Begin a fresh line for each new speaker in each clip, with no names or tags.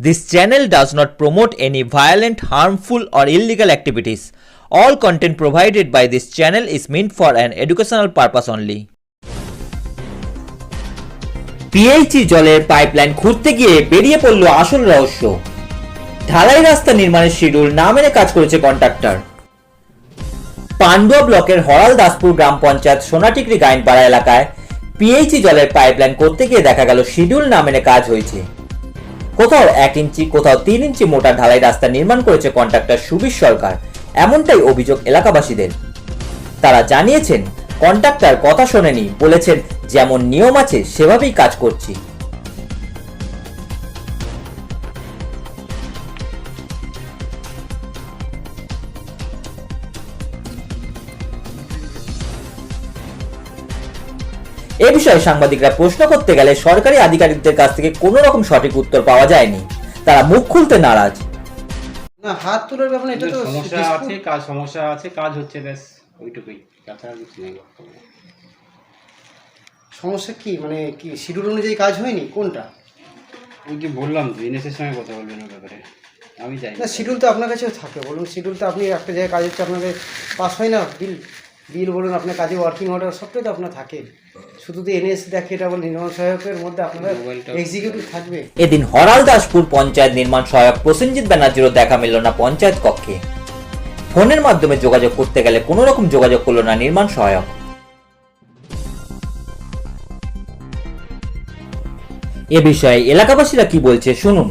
This channel does not promote any violent, harmful, or illegal activities. All content provided by this channel is meant for an educational purpose only. P H E জলের pipeline খুঁড়তে গিয়ে বেরিয়ে পড়ল আসল রহস্য ঢালাই রাস্তা নির্মাণের শিডিউল না মেনে কাজ করেছে কন্ট্রাক্টর পান্ডুয়া ব্লকের হরাল দাসপুর গ্রাম পঞ্চায়েত সোনাটিকরি গাইনপাড়া এলাকায় পিএইচই জলের পাইপলাইন করতে গিয়ে দেখা গেল শিডিউল না মেনে কাজ হয়েছে কোথাও এক ইঞ্চি, কোথাও তিন ইঞ্চি মোটা ঢালাই রাস্তা নির্মাণ করেছে কন্ট্রাক্টর সুবীর সরকার। এমনটাই অভিযোগ এলাকাবাসীদের। তারা জানিয়েছেন, কন্ট্রাক্টর কথা শোনেনি, বলেছেন, যেমন নিয়ম আছে, সেভাবেই কাজ করছি। এ বিষয়ে সাংবাদিকরা প্রশ্ন করতে গেলে সরকারি আধিকারিকদের কাছ থেকে কোনো রকম সঠিক উত্তর পাওয়া যায়নি। তারা মুখ খুলতে নারাজ।
না হাত তোলার ব্যাপার এটা তো
সমস্যা আছে কাজ সমস্যা আছে কাজ হচ্ছে ব্যাস ওইটুকুই। তাছাড়া কিছু নেই।
সমস্যা কি? মানে কি শিডিউল অনুযায়ী কাজ হয়নি? কোনটা?
ওই যে বললাম তো এনএসের সঙ্গে কথা বলবেন ওই ব্যাপারে। আমি যাই।
না শিডিউল তো আপনার কাছেও থাকে। বলুন শিডিউল তো আপনি একটা জায়গায় কাজ হচ্ছে আপনাদের পাস হয় না বিল? বিল বলুন আপনার কাজে ওয়ার্কিং অর্ডার সবটাই তো আপনার থাকে। শুধু তো এনএস দেখে এটা বল নির্মাণ সহায়কের মধ্যে আপনাদের এক্সিকিউটিভ থাকবে।
এদিন হরাল দাসপুর পঞ্চায়েত নির্মাণ সহায়ক প্রসেনজিৎ ব্যানার্জিরও দেখা মিলল না পঞ্চায়েত কক্ষে। ফোনের মাধ্যমে যোগাযোগ করতে গেলে কোনো রকম যোগাযোগ করল না নির্মাণ সহায়ক। এ বিষয়ে এলাকাবাসীরা কি বলছে শুনুন।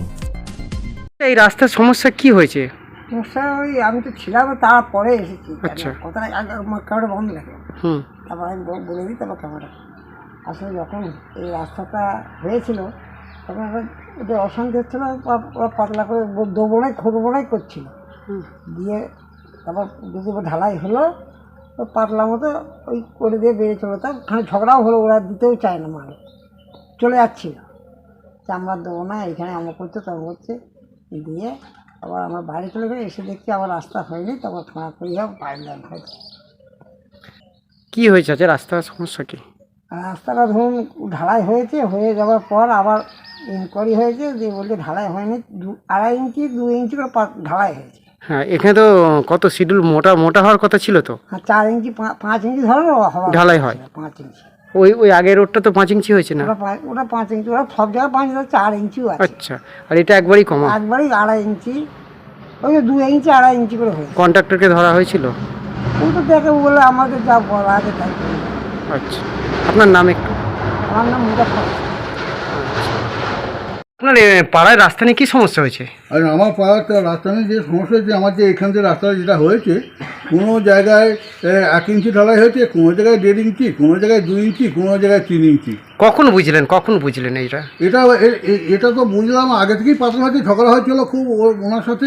এই রাস্তার সমস্যা কি হয়েছে?
সমস্যা ওই আমি তো ছিলাম তারপরে এসেছি।
আচ্ছা।
কথাটা ক্যামেরা বন্ধ
হুম।
তারপর আমি বলে দিই তারপর ক্যামেরা আসলে যখন এই রাস্তাটা হয়েছিল তখন ওদের অশান্তি হচ্ছিল ওরা- পাতলা করে দোবড়াই খোঁড়বোড়াই করছিল। দিয়ে তারপর যদি ঢালাই হলো পাতলা মতো ওই করে দিয়ে বেরিয়ে চলো তার ঝগড়াও হলো ওরা দিতেও চায় না মাল। চলে যাচ্ছিল। যে আমরা দেবো না এখানে আমরা করছে তখন করছে। দিয়ে আবার আমার বাড়ি চলে গেলে এসে দেখছি আবার রাস্তা হয়নি তারপর থানা করি পাইপ লাইন হয়েছে
কি হয়েছে? আচ্ছা রাস্তার সমস্যা কি?
রাস্তাটা ধরুন ঢালাই হয়েছে হয়ে যাওয়ার পর আবার ইনকোয়ারি হয়েছে যে বলছে ঢালাই হয়নি দু আড়াই ইঞ্চি দু ইঞ্চি করে ঢালাই হয়েছে।
হ্যাঁ এখানে তো কত শিডিউল মোটা মোটা হওয়ার কথা ছিল তো?
আর চার ইঞ্চি পাঁচ ইঞ্চি ধরো
ঢালাই হয়।
পাঁচ ইঞ্চি।
ওই ওই আগের রোডটা তো পাঁচ ইঞ্চি হয়েছে না?
ওটা পাঁচ- ওটা পাঁচ ইঞ্চি ওটা সব জায়গায় পাঁচ ইঞ্চি চার ইঞ্চিও আছে।
আচ্ছা আর এটা একবারই কমা?
একবারই আড়াই ইঞ্চি ওই যে দু ইঞ্চি আড়াই ইঞ্চি করে হয়েছে।
কন্ট্রাক্টরকে ধরা হয়েছিল?
কিন্তু দেখে বলে আমাদের যা বলা আছে তাই।
আচ্ছা আপনার নাম একটু?
আমার নাম মুজাফর
আপনার এ, পাড়ায় রাস্তা নিয়ে কী সমস্যা হয়েছে?
আর আমার পাড়াতে রাস্তা নিয়ে যে সমস্যা হচ্ছে আমার যে এখান থেকে রাস্তা যেটা হয়েছে কোনো জায়গায় এক ইঞ্চি ঢালাই হয়েছে কোনো জায়গায় দেড় ইঞ্চি কোনো জায়গায় দুই ইঞ্চি কোনো জায়গায় তিন ইঞ্চি।
কখন বুঝলেন কখন বুঝলেন এইটা?
এটা এ- এ- এটা তো বুঝলাম আগে থেকেই পাতলা হয়েছে ঝগড়া হয়েছিল খুব ওনার সাথে।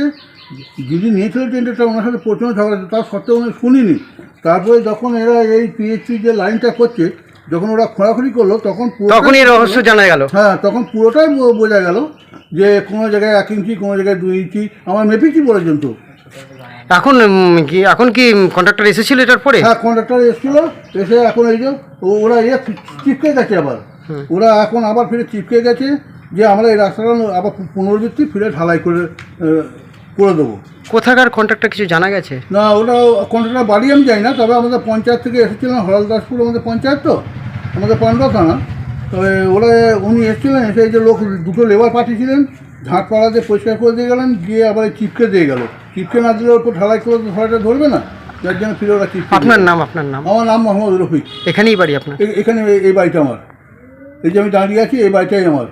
যিনি নিয়েছিল টেন্ডারটা ওনার সাথে প্রচণ্ড ঝগড়া তার সত্ত্বেও উনি শুনিনি। তারপরে যখন এরা এই পিএইচপি যে লাইনটা করছে যখন ওরা খোঁড়াখুড়ি করল তখন পুরোটাই-
তখন এই রহস্য জানা গেল।
হ্যাঁ তখন পুরোটাই বো- বোঝা গেল যে কোনো জায়গায় এক ইঞ্চি কোনো জায়গায় দুই ইঞ্চি। আমার মেপেছি পর্যন্ত
এখন উম, কি এখন কি কন্ট্রাক্টর এসেছিল এটার পরে?
হ্যাঁ কন্ট্রাক্টর এসেছিল এসে এখন এই যে ও- ওরা ইয়ে চিপকে গেছে আবার। ওরা এখন আবার ফিরে চিপকে গেছে যে আমরা এই রাস্তাটা আবার পু- পুনরাবৃত্তি ফিরে ঢালাই করে আহ, করে দেবো।
কোথাকার কন্ট্রাক্টর কিছু জানা গেছে?
না ওটা কন্ট্রাক্টর বাড়ি আমি যাই না তবে আমাদের পঞ্চায়েত থেকে এসেছিলেন হরলদাসপুর আমাদের পঞ্চায়েত তো আমাদের পান্ডা থানা। তবে ওরা উনি এসেছিলেন এসে এই যে লোক দুটো লেবার পাঠিয়েছিলেন ঝাঁট পাড়াতে পরিষ্কার করে দিয়ে গেলেন গিয়ে আবার এই চিপকে দিয়ে গেল। চিপকে না দিলে ওর উপর ঢালাই করে তো ধরাটা ধরবে না? যার জন্য ফিরে ওরা চিপকে
আপনার নাম আপনার নাম?
আমার নাম মোহাম্মদ রফিক।
এখানেই বাড়ি আপনার?
এখানে এই- এই বাড়িটা আমার। এই যে আমি দাঁড়িয়ে আছি এই বাড়িটাই আমার।